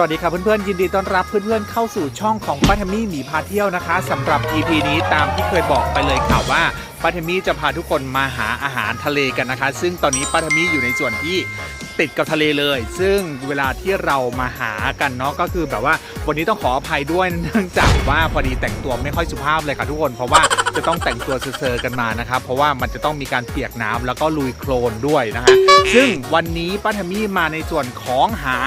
สวัสดีครับเพื่อนๆยินดีต้อนรับเพื่อนๆเข้าสู่ช่องของป้าทมี่หมีพาเที่ยวนะคะสำหรับ EP นี้ตามที่เคยบอกไปเลยค่ะว่าป้าทมี่จะพาทุกคนมาหาอาหารทะเลกันนะคะ ซึ่งตอนนี้ป้าทมี่อยู่ในส่วนที่ติดกับทะเลเลย ซึ่งเวลาที่เรามาหากันเนาะก็คือแบบว่าวันนี้ต้องขออภัยด้วยเนื่องจากว่าพอดีแต่งตัวไม่ค่อยสุภาพเลยค่ะทุกคนเพราะว่าจะต้องแต่งตัวเซอร์กันมานะครับเพราะว่ามันจะต้องมีการเปียกน้ำแล้วก็ลุยโคลนด้วยนะฮะซึ่งวันนี้ป้าทมี่มาในส่วนของหา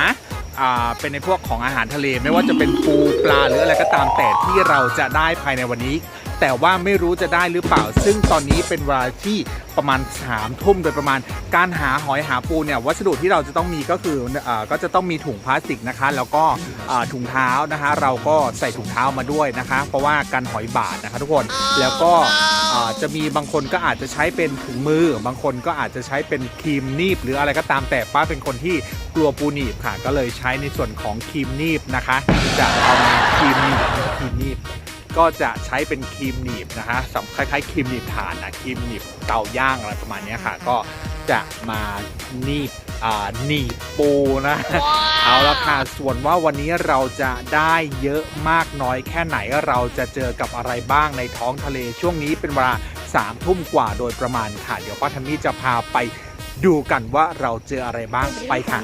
เป็นในพวกของอาหารทะเล ไม่ว่าจะเป็นปูปลาหรืออะไรก็ตามแต่ที่เราจะได้ภายในวันนี้ แต่ว่าไม่รู้จะได้หรือเปล่า ซึ่งตอนนี้เป็นเวลาที่ประมาณ3ามทุ่มโดยประมาณ การหาหอยหาปูเนี่ยวัสดุที่เราจะต้องมีก็คืออก็จะต้องมีถุงพลาสติกนะคะ แล้วก็ถุงเท้านะคะ เราก็ใส่ถุงเท้ามาด้วยนะคะ เพราะว่ากันหอยบาดนะคะทุกคนแล้วก็จะมีบางคนก็อาจจะใช้เป็นถุงมือ บางคนก็อาจจะใช้เป็นครีมนีบ หรืออะไรก็ตามแต่ป้าเป็นคนที่กลัวปูหนีบค่ะ ก็เลยใช้ในส่วนของครีมนีบนะคะ จะเอามาครีมนีบครีมนีบ ก็จะใช้เป็นครีมหนีบนะฮะสำคล้ายๆครีมหนีบถ่านนะครีมหนีบเตาย่างอะไรประมาณเนี้ยค่ะ ก็จะมาหนีบอ่าหนีบปูนะ เอาละค่ะ ส่วนว่าวันนี้เราจะได้เยอะมากน้อยแค่ไหนเราจะเจอกับอะไรบ้างในท้องทะเลช่วงนี้เป็นเวลาสามทุ่มกว่าโดยประมาณค่ะ เดี๋ยวป้าทามี่จะพาไปดูกันว่าเราเจออะไรบ้างไปค่ะ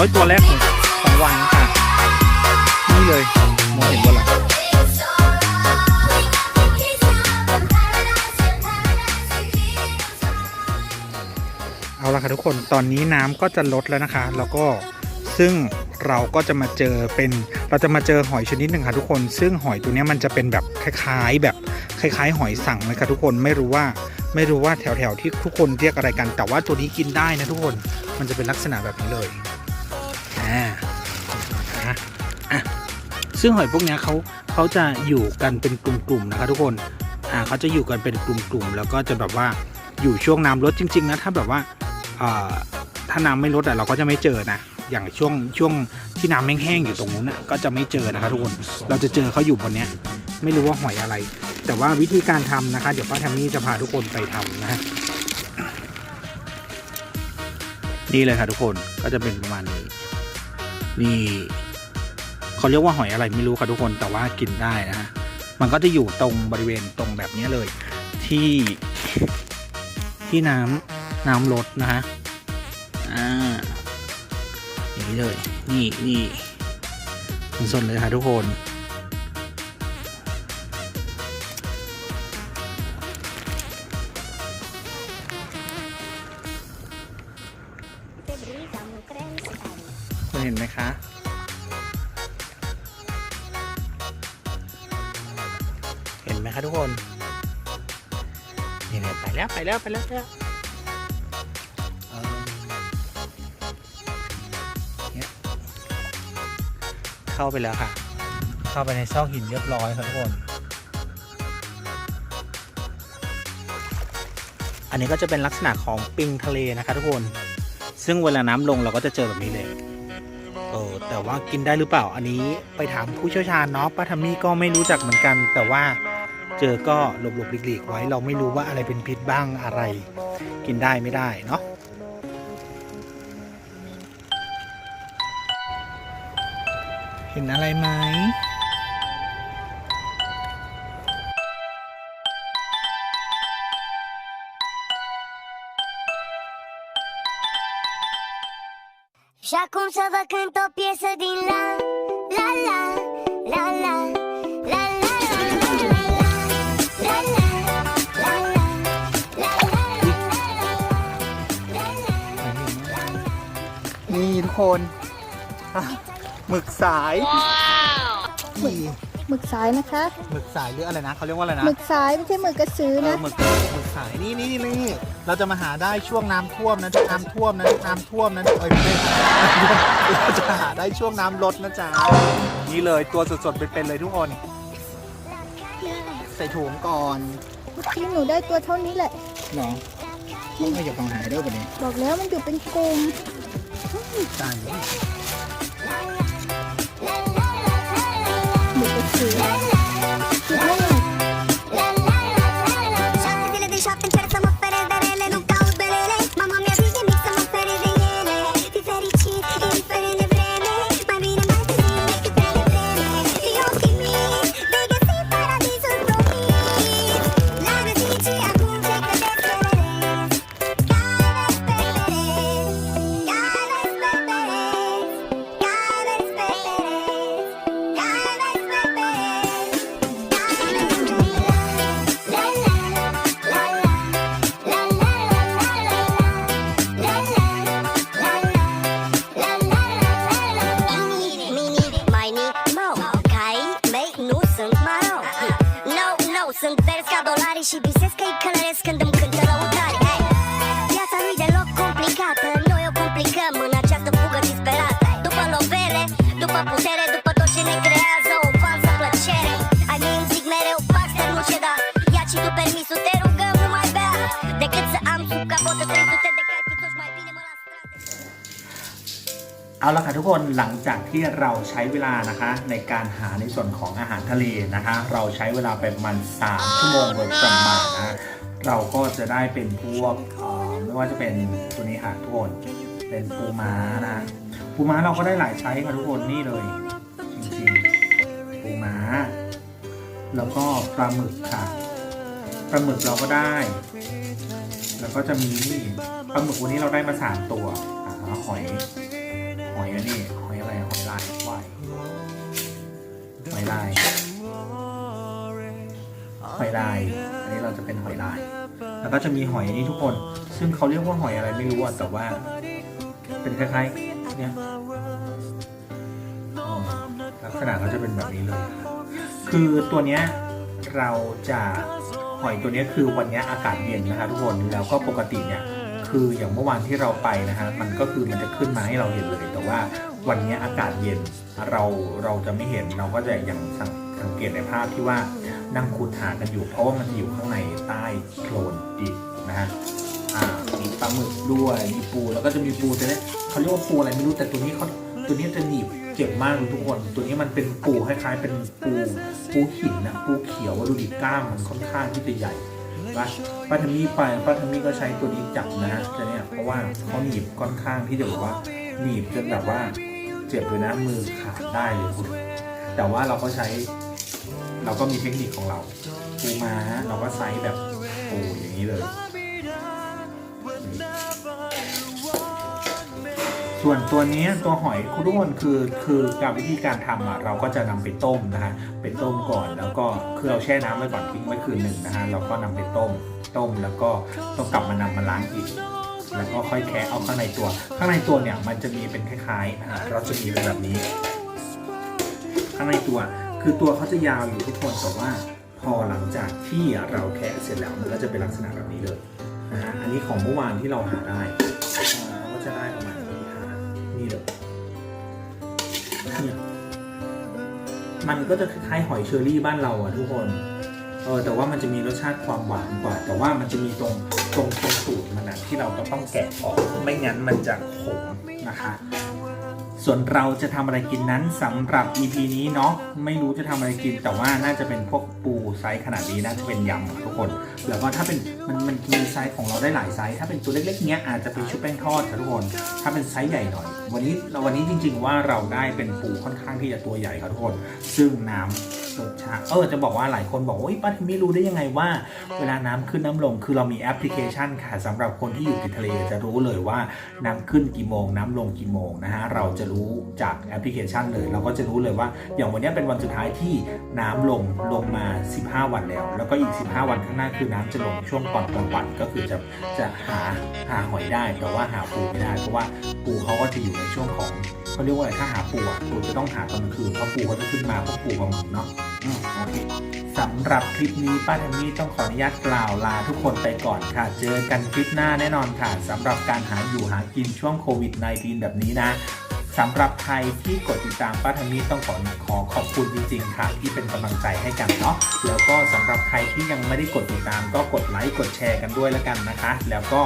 หอยตัวแรกของของวันค่ะ นี่เลยมองเห็นบนหลังเอาละค่ะทุกคนตอนนี้น้ำก็จะลดแล้วนะคะ แล้วก็ซึ่งเราก็จะมาเจอเป็นเราจะมาเจอหอยชนิดหนึ่งค่ะทุกคน ซึ่งหอยตัวนี้มันจะเป็นแบบคล้ายๆ แบบคล้ายๆ หอยสังเลยค่ะทุกคนไม่รู้ว่าไม่รู้ว่าแถวๆที่ทุกคนเรียกอะไรกัน แต่ว่าตัวนี้กินได้นะทุกคนมันจะเป็นลักษณะแบบนี้เลย ซึ่งหอยพวกนี้เขาเขาจะอยู่กันเป็นกลุ่มๆนะคะทุกคนอ่าเขาจะอยู่กันเป็นกลุ่มๆแล้วก็จะแบบว่าอยู่ช่วงน้ำลดจริง ๆ นะถ้าแบบว่าอ่าถ้าน้ำไม่ลดอะเราก็จะไม่เจอนะอย่างช่วงช่วงที่น้ำแห้งๆอยู่ตรงนู้นน่ะก็จะไม่เจอนะคะทุกคน เราจะเจอเขาอยู่บนเนี้ย ไม่รู้ว่าหอยอะไร แต่ว่าวิธีการทำนะคะ เดี๋ยวป้าแทมมี่จะพาทุกคนไปทำนะฮะนี่เลยค่ะทุกคนก็จะเป็นประมาณนี้นี่ เขาเรียกว่าหอยอะไรไม่รู้ครับทุกคนแต่ว่ากินได้นะฮะมันก็จะอยู่ตรงบริเวณตรงแบบนี้เลย ที่ที่น้ำน้ำลดนะฮะอ่าอย่างนี้เลย นี่นี่สดเลยครับทุกคน นี่เนี่ยไปแล้วไปแล้วไปแล้วไปแล้วเออเนี่ยเข้าไปแล้วค่ะ เข้าไปในซอกหินเรียบร้อยครับทุกคน อันนี้ก็จะเป็นลักษณะของปิงทะเลนะคะทุกคน ซึ่งเวลาน้ำลงเราก็จะเจอแบบนี้เลยเออแต่ว่ากินได้หรือเปล่าอันนี้ไปถามผู้เชี่ยวชาญเนาะป้าทามี่ก็ไม่รู้จักเหมือนกัน แต่ว่า เจอก็หลบหลบหลีกๆไว้ เราไม่รู้ว่าอะไรเป็นพิษบ้างอะไร กินได้ไม่ได้เนาะเห็นอะไรไหม Și acum să vă cânt o piesă din la La la La la La คนอะหมึกสายนี่หมึกสายนะคะหมึกสายหรืออะไรนะเขาเรียกว่าอะไรนะ หมึกสายไม่ใช่หมึกกระสือเออนะหมึกหมึกสายนี่นี่นี่เราจะมาหาได้ช่วงน้ำท่วมนะน้ำท่วมนะน้ำท่วมนะเอ้ยไม่ใช่เราจะหาได้ช่วงน้ำลดนะจ๊ะนี่เลยตัวสดๆเป็นๆเลยทุกคนใส่ถุงก่อนเมื่อกี้หนูได้ตัวเท่านี้แหละเหรอต้องให้จะฟังหายด้วยปะเนี่ยบอกแล้วมันอยู่เป็นกลุ่ม ตายแล้วหมึกกระสือ sunt verzi ca dolari și visez că-i călăresc când îmi cântă lăutari hey! เอาละค่ะทุกคนหลังจากที่เราใช้เวลานะคะ ในการหาในส่วนของอาหารทะเลนะคะ เราใช้เวลาไปประมาณ3ชั่วโมงโดยประมาณนะเราก็จะได้เป็นพวกเอ่อไม่ว่าจะเป็นตัวนี้ค่ะทุกคนเป็นปูม้านะปูม้าเราก็ได้หลายไซส์ค่ะทุกคนนี่เลย จริงๆปูม้า แล้วก็ปลาหมึกค่ะปลาหมึกเราก็ได้ แล้วก็จะมีนี่ปลาหมึกวันนี้เราได้มาสามตัวอ่าหอยห อยอันนี้หอยอะไรหอยลายว่ายหอยลายหอยลาย อันนี้เราจะเป็นหอยลาย แล้วก็จะมีหอยอันนี้ทุกคน ซึ่งเขาเรียกว่าหอยอะไรไม่รู้อะแต่ว่า เป็นคล้ายๆเนี่ยลักษณะเขาจะเป็นแบบนี้เลย คือตัวเนี้ยเราจะหอยตัวเนี้ยคือวันเนี้ยอากาศเย็นนะคะทุกคนแล้วก็ปกติเนี่ย คืออย่างเมื่อวานที่เราไปนะฮะมันก็คือมันจะขึ้นมาให้เราเห็นเลย แต่ว่าวันนี้อากาศเย็นเราเราจะไม่เห็นเราก็จะอย่างสังสังเกตในภาพที่ว่านั่งขุดหากันอยู่ เพราะว่ามันจะอยู่ข้างในใต้โคลนดิบนะฮะอ่ามีปลาหมึกด้วยมีปูแล้วก็จะมีปูแตัวเนี้ยเขาเรียกว่าปูอะไรไม่รู้แต่ตัวนี้เขาตัวนี้จะหนีบเจ็บมากเลยทุกคน ตัวนี้มันเป็นปูคล้ายๆเป็นปูปูหินนะปูเขียวอะดูดิก้ามมันค่อนข้างที่จะใหญ่ ปะป้าทามี่ไปป้าทามี่ก็ใช้ตัวนี้จับนะฮะจะเนี่ยเพราะว่าเขาหนีบค่อนข้างที่จะแบบว่าหนีบจนแบบว่าเจ็บเลยนะมือขาดได้เลยคุณแต่ว่าเราก็ใช้เราก็มีเทคนิคของเราปูม้าเราก็ไซส์แบบปูอย่างนี้เลย ส่วนตัวนี้ตัวหอยคุณทุกคนคือคือการวิธีการทำอะเราก็จะนำไปต้มนะฮะไปต้มก่อนแล้วก็คือเราแช่น้ำไว้ก่อนทิ้งไว้คืนหนึ่งนะฮะเราก็นำไปต้มต้มแล้วก็ต้องกลับมานำมาล้างอีกแล้วก็ค่อยแคะเอาข้างในตัว ข้างในตัวเนี่ยมันจะมีเป็นคล้ายๆนะฮะเราจะมีเป็นแบบนี้ ข้างในตัวคือตัวเขาจะยาวอยู่ทุกคนแต่ว่าพอหลังจากที่เราแคะเสร็จแล้วมันก็จะเป็นลักษณะแบบนี้เลยนะฮะอันนี้ของเมื่อวานที่เราหาได้เราก็จะได้ประมาณ นี่เลยเนี่ยมันก็จะคล้ายหอยเชอรี่บ้านเราอะทุกคน เออแต่ว่ามันจะมีรสชาติความหวานกว่า แต่ว่ามันจะมีตรงตรงตรงสูตรมันนะที่เราต้องแกะออก ไม่งั้นมันจะขมนะคะ ส่วนเราจะทำอะไรกินนั้นสำหรับ EP นี้เนาะไม่รู้จะทำอะไรกิน แต่ว่าน่าจะเป็นพวกปูไซส์ขนาดนี้น่าจะเป็นยำอะทุกคน แล้วก็ถ้าเป็นมันมันมีไซส์ของเราได้หลายไซส์ถ้าเป็นตัวเล็กๆเนี้ยอาจจะเป็นชุบแป้งทอดค่ะทุกคน ถ้าเป็นไซส์ใหญ่หน่อย วันนี้เราวันนี้จริง ๆ ว่าเราได้เป็นปูค่อนข้างที่จะตัวใหญ่ครับทุกคน ซึ่งน้ำ รสชาเออจะบอกว่าหลายคนบอกว่าโอ๊ยป้าทิมไม่รู้ได้ยังไงว่า เวลาน้ำขึ้นน้ำลง คือเรามีแอปพลิเคชันค่ะสำหรับคนที่อยู่ติดทะเลจะรู้เลยว่าน้ำขึ้นกี่โมง น้ำลงกี่โมงนะฮะเราจะรู้จากแอปพลิเคชันเลย เราก็จะรู้เลยว่า อย่างวันนี้เป็นวันสุดท้ายที่น้ำลงลงมา 15 วันแล้ว แล้วก็อีก 15 วันข้างหน้าคือน้ำจะลงช่วงก่อนกลางวันก็คือจะจะหาหาหอยได้ แต่ว่าหาปูไม่ได้เพราะว่าปูเขาก็จะอยู่ในช่วงของ เขาเรียกว่าอะไรถ้าหาปูอะปูจะต้องหาตอนกลางคืนเพราะปูเขาจะขึ้นมาเพราะปูปลาหมึกเนาะอืมโอเคสำหรับคลิปนี้ป้าแทมมี่ต้องขออนุญาตกล่าวลาทุกคนไปก่อนค่ะ เจอกันคลิปหน้าแน่นอนค่ะสำหรับการหาอยู่หากินช่วงโควิด -19 แบบนี้นะ สำหรับใครที่กดติดตามป้าแทมมี่ต้องขอขอขอบคุณจริงๆค่ะ ที่เป็นกำลังใจให้กันเนาะแล้วก็สำหรับใครที่ยังไม่ได้กดติดตาม ก็กดไลค์กดแชร์กันด้วยแล้วกันนะคะ แล้วก็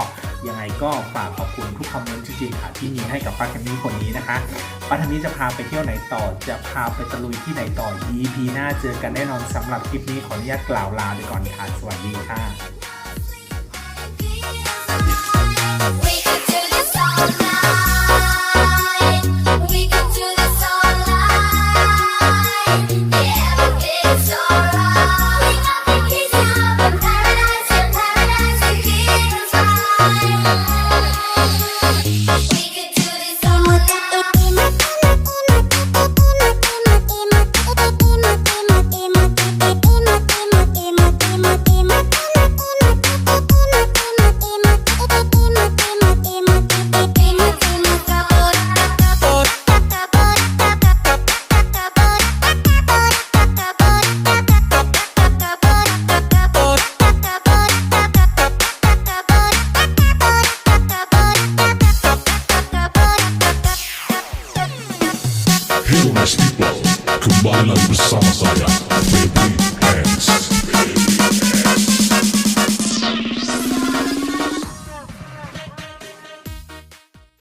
ยังไงก็ฝากขอบคุณทุกคอมเมนต์จริงๆค่ะที่มีให้กับป้าแทมมี่คนนี้นะคะป้าทันนี้จะพาไปเที่ยวไหนต่อจะพาไปตะลุยที่ไหนต่อ EP หน้าเจอกันแน่นอนสำหรับคลิปนี้ขออนุญาตกล่าวลาไปก่อนค่ะสวัสดีค่ะ